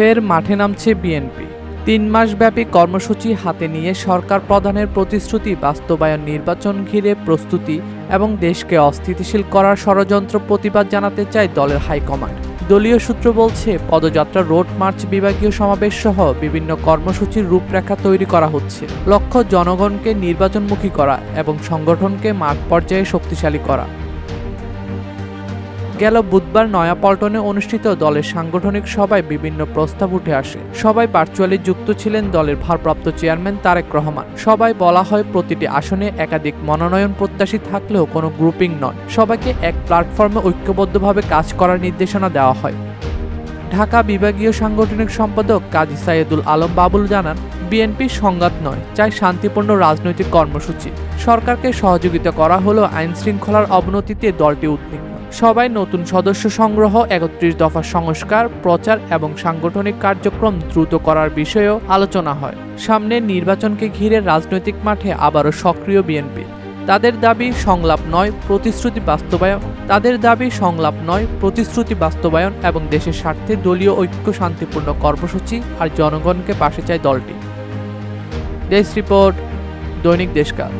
ফের মাঠে নামছে বিএনপি। তিন মাসব্যাপী কর্মসূচি হাতে নিয়ে সরকার প্রধানের প্রতিশ্রুতি, বাস্তবায়ন, নির্বাচন ঘিরে প্রস্তুতি এবং দেশকে অস্থিতিশীল করার ষড়যন্ত্র প্রতিবাদ জানাতে চায় দলের হাইকমান্ড। দলীয় সূত্র বলছে, পদযাত্রা রোড মার্চ বিভাগীয় সমাবেশ সহ বিভিন্ন কর্মসূচির রূপরেখা তৈরি করা হচ্ছে। লক্ষ্য জনগণকে নির্বাচনমুখী করা এবং সংগঠনকে মাঠ পর্যায়ে শক্তিশালী করা। গেল বুধবার নয়াপল্টনে অনুষ্ঠিত দলের সাংগঠনিক সভায় বিভিন্ন প্রস্তাব উঠে আসে। সবাই ভার্চুয়ালি যুক্ত ছিলেন দলের ভারপ্রাপ্ত চেয়ারম্যান তারেক রহমান। সবাই বলা হয় প্রতিটি আসনে একাধিক মনোনয়ন প্রত্যাশী থাকলেও কোনো গ্রুপিং নয়। সবাইকে এক প্ল্যাটফর্মে ঐক্যবদ্ধভাবে কাজ করার নির্দেশনা দেওয়া হয়। ঢাকা বিভাগীয় সাংগঠনিক সম্পাদক কাজী সাইয়েদুল আলম বাবুল জানান, বিএনপি সংঘাত নয়, চাই শান্তিপূর্ণ রাজনৈতিক কর্মসূচি। সরকারকে সহযোগিতা করা হলেও আইন শৃঙ্খলার অবনতিতে দলটি উদ্বিগ্ন। সবাই নতুন সদস্য সংগ্রহ, একত্রিশ দফা সংস্কার, প্রচার এবং সাংগঠনিক কার্যক্রম দ্রুত করার বিষয়েও আলোচনা হয়। সামনে নির্বাচনকে ঘিরে রাজনৈতিক মাঠে আবারও সক্রিয় বিএনপি। তাদের দাবি, সংলাপ নয়, প্রতিশ্রুতি বাস্তবায়ন। তাদের দাবি, সংলাপ নয়, প্রতিশ্রুতি বাস্তবায়ন এবং দেশের স্বার্থে দলীয় ঐক্য শান্তিপূর্ণ কর্মসূচি আর জনগণকে পাশে চায় দলটি। দেশ রিপোর্ট, দৈনিক দেশকাল